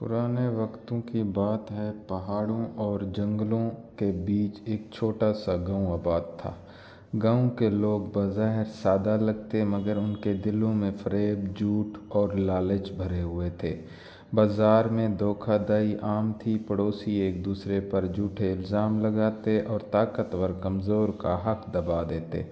پرانے وقتوں کی بات ہے، پہاڑوں اور جنگلوں کے بیچ ایک چھوٹا سا گاؤں آباد تھا۔ گاؤں کے لوگ بظاہر سادہ لگتے مگر ان کے دلوں میں فریب، جھوٹ اور لالچ بھرے ہوئے تھے۔ بازار میں دھوکہ دہی عام تھی، پڑوسی ایک دوسرے پر جھوٹے الزام لگاتے اور طاقتور کمزور کا حق دبا دیتے۔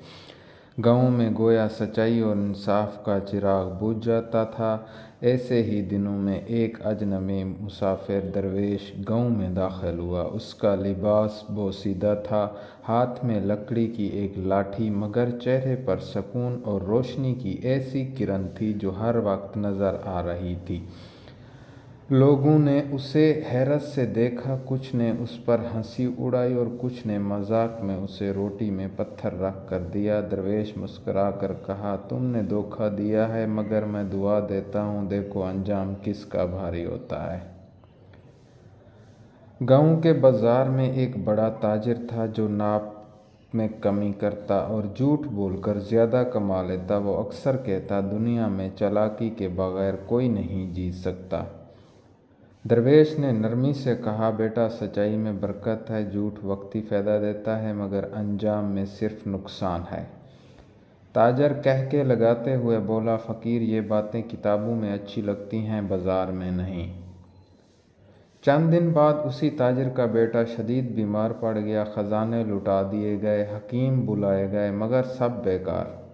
گاؤں میں گویا سچائی اور انصاف کا چراغ بجھ جاتا تھا۔ ایسے ہی دنوں میں ایک اجنبی مسافر درویش گاؤں میں داخل ہوا۔ اس کا لباس بوسیدہ تھا، ہاتھ میں لکڑی کی ایک لاٹھی، مگر چہرے پر سکون اور روشنی کی ایسی کرن تھی جو ہر وقت نظر آ رہی تھی۔ لوگوں نے اسے حیرت سے دیکھا، کچھ نے اس پر ہنسی اڑائی اور کچھ نے مذاق میں اسے روٹی میں پتھر رکھ کر دیا۔ درویش مسکرا کر کہا، تم نے دھوکہ دیا ہے، مگر میں دعا دیتا ہوں، دیکھو انجام کس کا بھاری ہوتا ہے۔ گاؤں کے بازار میں ایک بڑا تاجر تھا جو ناپ میں کمی کرتا اور جھوٹ بول کر زیادہ کما لیتا۔ وہ اکثر کہتا، دنیا میں چالاکی کے بغیر کوئی نہیں جیت سکتا۔ درویش نے نرمی سے کہا، بیٹا، سچائی میں برکت ہے، جھوٹ وقتی فائدہ دیتا ہے، مگر انجام میں صرف نقصان ہے۔ تاجر کہکے لگاتے ہوئے بولا، فقیر، یہ باتیں کتابوں میں اچھی لگتی ہیں، بازار میں نہیں۔ چند دن بعد اسی تاجر کا بیٹا شدید بیمار پڑ گیا، خزانے لٹا دیے گئے، حکیم بلائے گئے، مگر سب بیکار۔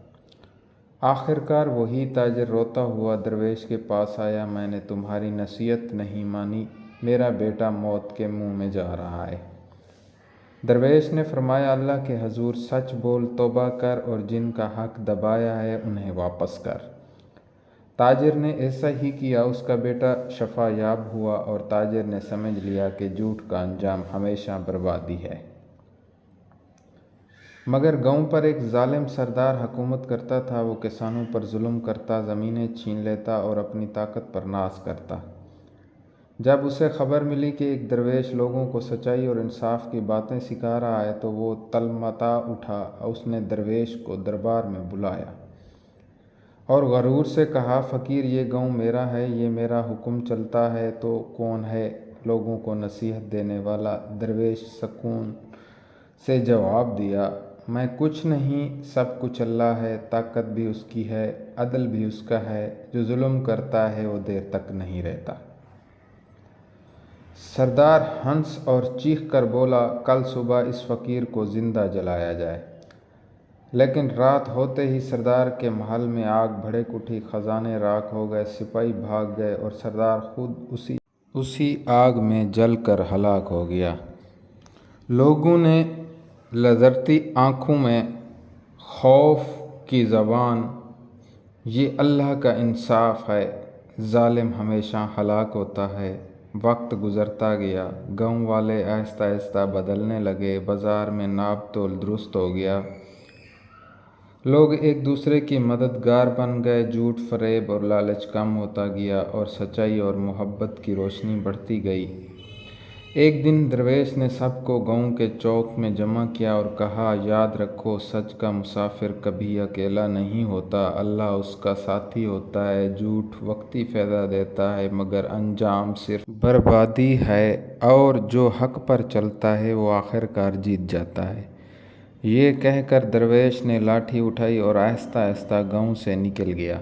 آخرکار وہی تاجر روتا ہوا درویش کے پاس آیا، میں نے تمہاری نصیحت نہیں مانی، میرا بیٹا موت کے منہ میں جا رہا ہے۔ درویش نے فرمایا، اللہ کے حضور سچ بول، توبہ کر اور جن کا حق دبایا ہے انہیں واپس کر۔ تاجر نے ایسا ہی کیا، اس کا بیٹا شفا یاب ہوا اور تاجر نے سمجھ لیا کہ جھوٹ کا انجام ہمیشہ بربادی ہے۔ مگر گاؤں پر ایک ظالم سردار حکومت کرتا تھا، وہ کسانوں پر ظلم کرتا، زمینیں چھین لیتا اور اپنی طاقت پر ناز کرتا۔ جب اسے خبر ملی کہ ایک درویش لوگوں کو سچائی اور انصاف کی باتیں سکھا رہا ہے، تو وہ تلمتا اٹھا، اس نے درویش کو دربار میں بلایا۔ اور غرور سے کہا، فقیر، یہ گاؤں میرا ہے، یہ میرا حکم چلتا ہے، تو کون ہے لوگوں کو نصیحت دینے والا؟ درویش سکون سے جواب دیا میں کچھ نہیں، سب کچھ اللہ ہے، طاقت بھی اس کی ہے، عدل بھی اس کا ہے، جو ظلم کرتا ہے وہ دیر تک نہیں رہتا۔ سردار ہنس اور چیخ کر بولا، کل صبح اس فقیر کو زندہ جلایا جائے۔ لیکن رات ہوتے ہی سردار کے محل میں آگ بھڑک اٹھی خزانے راکھ ہو گئے، سپاہی بھاگ گئے اور سردار خود اسی اسی آگ میں جل کر ہلاک ہو گیا۔ لوگوں نے لرزتی آنکھوں میں خوف کی زبان، یہ اللہ کا انصاف ہے۔ ظالم ہمیشہ ہلاک ہوتا ہے۔ وقت گزرتا گیا۔ گاؤں والے آہستہ آہستہ بدلنے لگے۔ بازار میں ناپ تول درست ہو گیا۔ لوگ ایک دوسرے کی مددگار بن گئے۔ جھوٹ، فریب اور لالچ کم ہوتا گیا اور سچائی اور محبت کی روشنی بڑھتی گئی۔ ایک دن درویش نے سب کو گاؤں کے چوک میں جمع کیا اور کہا، یاد رکھو، سچ کا مسافر کبھی اکیلا نہیں ہوتا۔ اللہ اس کا ساتھی ہوتا ہے، جھوٹ وقتی فائدہ دیتا ہے، مگر انجام صرف بربادی ہے۔ اور جو حق پر چلتا ہے، وہ آخرکار جیت جاتا ہے۔ یہ کہہ کر درویش نے لاٹھی اٹھائی اور آہستہ آہستہ گاؤں سے نکل گیا۔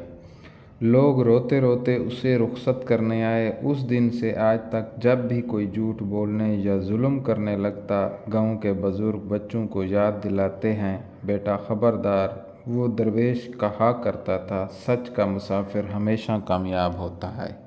لوگ روتے روتے اسے رخصت کرنے آئے۔ اس دن سے آج تک جب بھی کوئی جھوٹ بولنے یا ظلم کرنے لگتا، گاؤں کے بزرگ بچوں کو یاد دلاتے ہیں۔ بیٹا خبردار، وہ درویش کہا کرتا تھا، سچ کا مسافر ہمیشہ کامیاب ہوتا ہے۔